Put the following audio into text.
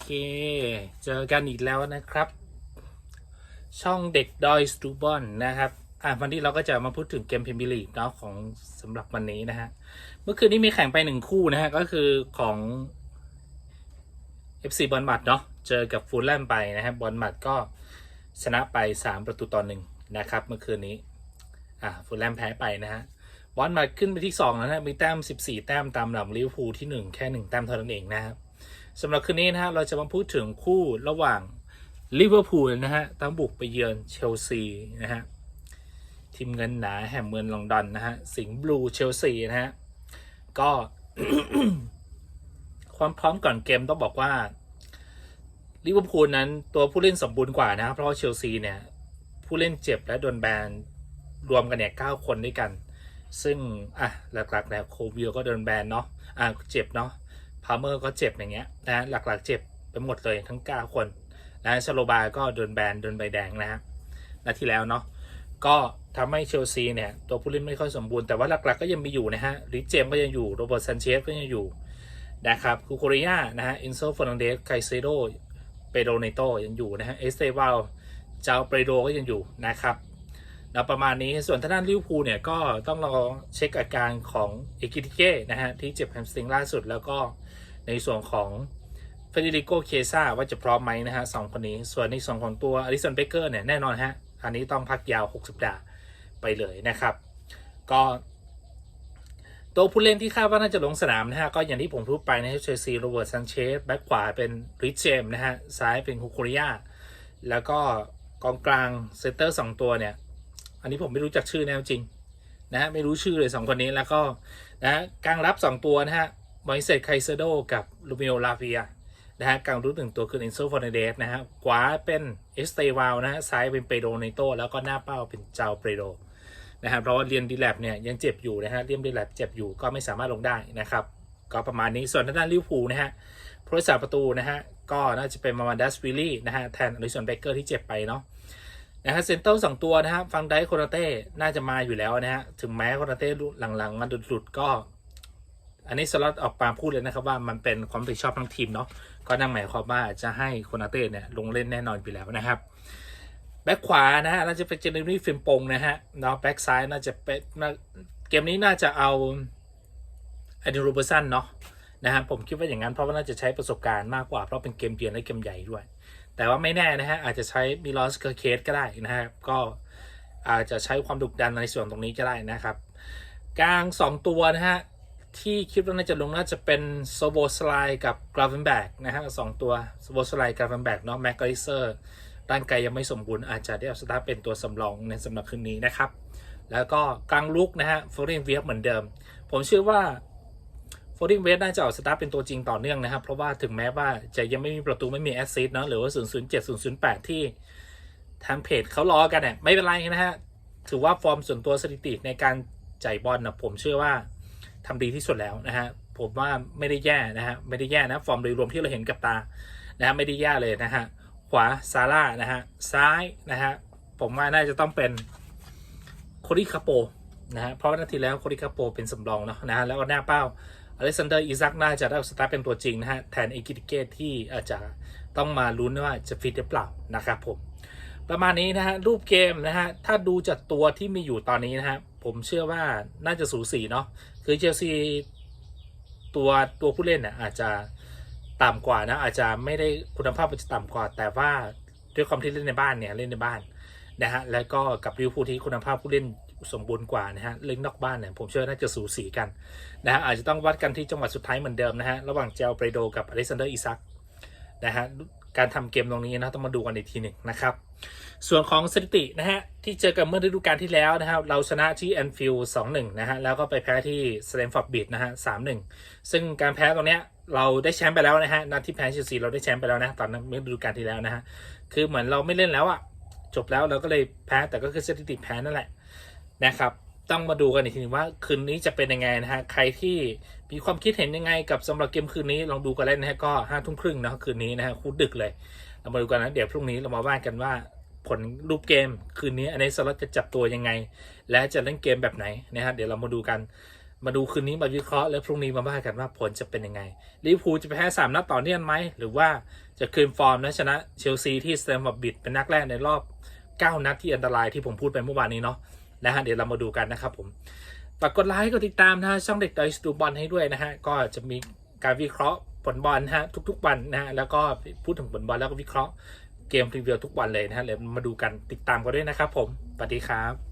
เค เจอกันอีกแล้วนะครับ ช่องเด็กดอยสตูบอนนะครับ อะวันนี้เราก็จะมาพูดถึงเกมพรีเมียร์ลีกเนาะของสำหรับวันนี้นะฮะ เมื่อคืนนี้มีแข่งไปหนึ่งคู่นะฮะ ก็คือของ FC บอลมัดเนาะ เจอกับฟูลแลมไปนะครับอลมัดก็ชนะไป 3 ประตูต่อหนึ่งนะครับ เมื่อคืนนี้ อะฟูลแลมแพ้ไปนะฮะบอลมัดขึ้นไปที่2แล้วนะมีแต้ม 14 แต้มตามหลังลิเวอร์พูลที่ 1 แค่ 1 แต้มเท่านั้นเองนะครับ สำหรับคืนนี้นะฮะเราจะมาพูดถึงคู่ระหว่างลิเวอร์พูลนะฮะต้งบุกไปเยือนเชลซีนะฮะทีมเงินหนาแห่งเมืองลอนดอนนะฮะสิงห์บลูเชลซีนะฮะก็ความพร้อมก่อนเกมต้องบอกว่าลิเวอร์พูลนั้นตัวผู้เล่นสมบูรณ์กว่านะครับเพราะเชลซีเนี่ยผู้เล่นเจ็บและโดนแบนรวมกันเนี่ยเก้าคนด้วยกัน ซึ่งอะหลักๆแล้วโควิลก็โดนแบนเนาะอะเจ็บเนาะ พาเมอร์ก็เจ็บอย่างเงี้ยนะหลักๆเจ็บไปหมดเลยทั้ง 9 คนนะชโลบาก็โดนแบนโดนใบแดงนะฮะนาทีแล้วเนาะก็ทำให้เชลซีเนี่ยตัวผู้เล่นไม่ค่อยสมบูรณ์แต่ว่าหลักๆก็ยังมีอยู่นะฮะริเจมก็ยังอยู่โรเบิร์ตซันเชสก็ยังอยู่นะครับคูโคริยานะฮะอินโซฟอนันเดสไคเซโดเปโดเนโตยังอยู่นะฮะเอสเตวาลเจ้าเปโดก็ยังอยู่นะครับ แล้วประมาณนี้ส่วนทางด้านลิวพูเนี่ยก็ต้องรอเช็คอาการของเอกิติเก้นะฮะที่เจ็บแฮมสตริงล่าสุดแล้วก็ในส่วนของเฟเดริโกเคซ่าว่าจะพร้อมไหมนะฮะสองคนนี้ ส่วนในส่วนของตัวอลิสันเบเกอร์เนี่ยแน่นอนฮะอันนี้ต้องพักยาว 6 สัปดาห์ไปเลยนะครับ ก็ตัวผู้เล่นที่คาดว่าน่าจะลงสนามนะฮะ ก็อย่างที่ผมพูดไปนะฮะเชลซีโรเบิร์ตซันเชสแบ็คขวาเป็นริชเจมนะฮะ ซ้ายเป็นคุโคริยาแล้วก็กองกลางเซนเตอร์สองตัวเนี่ย อันนี้ผมไม่รู้จักชื่อแน่จริงนะฮะไม่รู้ชื่อเลยสองคนนี้แล้วก็นะกลางรับสองตัวนะฮะมอยเซตไคเซโดกับลูมิโอลาเฟียนะฮะกลางรู้หนึ่งตัวคืออินโซฟอร์เดสนะฮะขวาเป็นเอสเตวาลนะฮะซ้ายเป็นเปโดเนโตแล้วก็หน้าเป้าเป็นเจ้าเปโดนะฮะเพราะว่าเรียนดีแลบเนี่ยยังเจ็บอยู่นะฮะเรียนดีแลบเจ็บอยู่ก็ไม่สามารถลงได้นะครับ ก็ประมาณนี้ส่วนทางด้านลิเวอร์พูนะฮะผู้รักษาประตูนะฮะก็น่าจะเป็นมามันดัสวิลลี่นะฮะแทนอลิสันเบเกอร์ที่เจ็บไปเนาะ นะฮะเซนเตอร์สองตัวนะฮะฟังไดโคนาเต้น่าจะมาอยู่แล้วนะฮะถึงแม้โคนาเต้หลังๆ มันหลุดๆก็ อันนี้สล็อตออกมาพูดเลยนะครับว่ามันเป็นความผิดชอบทั้งทีมเนาะก็นั่นหมายความว่าจะให้โคนาเต้เนี่ยลงเล่นแน่นอนอยู่แล้วนะครับแบ็คขวานะฮะน่าจะเป็นเจเนอรี่ฟิมปงนะฮะเนาะแบ็คซ้ายน่าจะเป็นน่าเกมนี้น่าจะเอาอเดนโรเบอร์สันเนาะนะฮะผมคิดว่าอย่างนั้นเพราะว่าน่าจะใช้ประสบการณ์มากกว่าเพราะเป็นเกมเยือนและเกมใหญ่ด้วย แต่ว่าไม่แน่นะฮะอาจจะใช้มิลอสเคอร์เคสก็ได้นะครับก็อาจจะใช้ความดุดันในส่วนตรงนี้ก็ได้นะครับ กลางสองตัวนะฮะที่คิดว่าน่าจะลงน่าจะเป็นโซโบสไลกับกราฟเวนแบกนะฮะสองตัวโซโบสไลกราฟเวนแบกเนาะแมกกาลิเซอร์ร่างกายยังไม่สมบูรณ์อาจจะได้เอาสตาร์เป็นตัวสำรองในสำหรับคืนนี้นะครับ แล้วก็กลางลุกนะฮะฟอร์เรนเวียเหมือนเดิม ผมเชื่อว่า ฟอร์เรนเวียน่าจะเอาสตาร์ทเป็นตัวจริงต่อเนื่องนะครับ เพราะว่าถึงแม้ว่าจะยังไม่มีประตูไม่มีแอสซิสต์เนาะหรือว่า 007 008 ที่ทางเพจเขาล้อกันเนี่ยไม่เป็นไรนะฮะ ถือว่าฟอร์มส่วนตัวสถิติในการจ่ายบอลนะผมเชื่อว่าทำดีที่สุดแล้วนะฮะ ผมว่าไม่ได้แย่นะฮะ ไม่ได้แย่นะ ฟอร์มโดยรวมที่เราเห็นกับตานะฮะไม่ได้แย่เลยนะฮะ ขวาซาร่านะฮะ ซ้ายนะฮะ ผมว่าน่าจะต้องเป็นโคดิคาโปนะฮะเพราะว่านาทีแล้วโคดิคาโปเป็นสำรองเนาะนะฮะแล้วก็หน้าเป้า อเล็กซานเดอร์อิซักน่าจะได้สตาร์เป็นตัวจริงนะฮะ แทนเอกิติเกตที่อาจจะต้องมาลุ้นว่าจะฟิตหรือเปล่านะครับผม ประมาณนี้นะฮะ รูปเกมนะฮะ ถ้าดูจากตัวที่มีอยู่ตอนนี้นะฮะ ผมเชื่อว่าน่าจะสูสีเนาะคือเชลซีตัวตัวผู้เล่นเนี่ยอาจจะต่ำกว่านะ อาจจะไม่ได้คุณภาพอาจจะต่ำกว่า แต่ว่าด้วยความที่เล่นในบ้านเนี่ยเล่นในบ้านนะฮะ แล้วก็กับลิเวอร์พูลที่คุณภาพผู้เล่น สมบูรณ์กว่านะฮะเล่นนอกบ้านเนี่ยผมเชื่อน่าจะสูสีกันนะฮะอาจจะต้องวัดกันที่จังหวะสุดท้ายเหมือนเดิมนะฮะระหว่างเจลเปโดกับอเล็กซานเดอร์อิซักนะฮะการทำเกมตรงนี้นะต้องมาดูกันอีกทีหนึ่งนะครับ ส่วนของสถิตินะฮะที่เจอกันเมื่อฤดูกาลที่แล้วนะครับเราชนะที่แอนฟิลด์สองหนึ่งนะฮะแล้วก็ไปแพ้ที่สแตมฟอร์ดบิดนะฮะสามหนึ่งซึ่งการแพ้ตรงเนี้ยเราได้แชมป์ไปแล้วนะฮะนัดที่แพ้เชลซีเราได้แชมป์ไปแล้วนะตอนนั้นเมื่อฤดูกาลที่แล้วนะฮะคือเหมือนเราไม่เล่นแล้วอะจบแล้วเราก็เลยแพ้แต่ก็คือสถิติแพ้นั่นแหละ นะครับ ต้องมาดูกันอีกทีนึงว่าคืนนี้จะเป็นยังไงนะฮะ ใครที่มีความคิดเห็นยังไงกับสำหรับเกมคืนนี้ลองดูกันเล่นนะฮะก็ห้าทุ่มครึ่งนะคืนนี้นะฮะคู่ดึกเลยเรามาดูกันนะเดี๋ยวพรุ่งนี้เรามาว่ากันว่าผลรูปเกมคืนนี้อันนี้สล็อตจะจับตัวยังไง และจะเล่นเกมแบบไหนนะฮะเดี๋ยวเรามาดูกันมาดูคืนนี้มาวิเคราะห์แล้วพรุ่งนี้มาว่ากันว่าผลจะเป็นยังไงลิเวอร์พูลจะไปแพ้สามนัดต่อเนื่องไหมหรือว่าจะคืนฟอร์มและชนะเชลซีที่สแตมฟอร์ดบริดเป็นนัดแรกในรอบ 9 นัดที่อันตรายที่ผมพูดไปเมื่อวานนี้เนาะ นะฮะเดี๋ยวเรามาดูกันนะครับผมฝากกดไลค์กดติดตามนะฮะช่องเด็กดอยสตูบอลให้ด้วยนะฮะก็จะมีการวิเคราะห์ผลบอลนะฮะทุกๆวันนะฮะแล้วก็พูดถึงผลบอลแล้วก็วิเคราะห์เกมพรีวิวทุกวันเลยนะฮะเดี๋ยวมาดูกันติดตามกันด้วยนะครับผมสวัสดีครับ